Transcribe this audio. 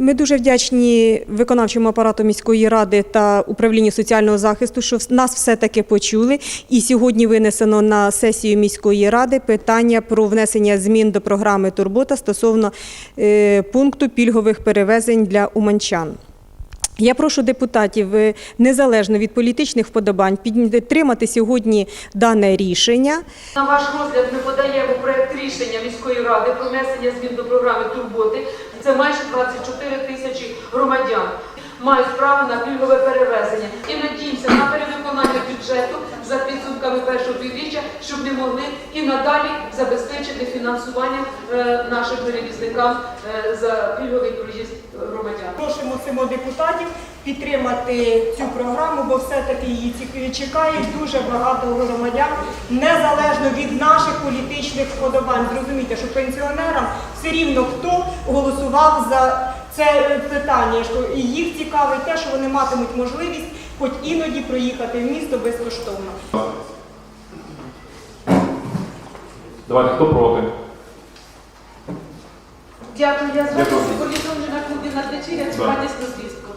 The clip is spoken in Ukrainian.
Ми дуже вдячні виконавчому апарату міської ради та управлінню соціального захисту, що нас все-таки почули. І сьогодні винесено на сесію міської ради питання про внесення змін до програми Турбота стосовно е, пункту пільгових перевезень для уманчан. Я прошу депутатів е, незалежно від політичних вподобань підтримати сьогодні дане рішення. На ваш розгляд ми подаємо проект рішення міської ради про внесення змін до програми турботи. Це майже 24 тисячі громадян мають право на пільгове перевезення. І надіємося на перевиконання бюджету за підсумками першого півріччя, щоб ми могли і надалі забезпечити фінансування е, нашим перевізникам е, за пільговий проїзд громадян. Просимо депутатів підтримати цю програму, бо все-таки її чекають дуже багато громадян, незалежно від наших політичних вподобань. Зрозумійте, що пенсіонерам все рівно хто голосував за це питання. що І їх цікавить те, що вони матимуть можливість хоч іноді проїхати в місто безкоштовно. Давайте, хто проти? Дякую, я зразу Дякую.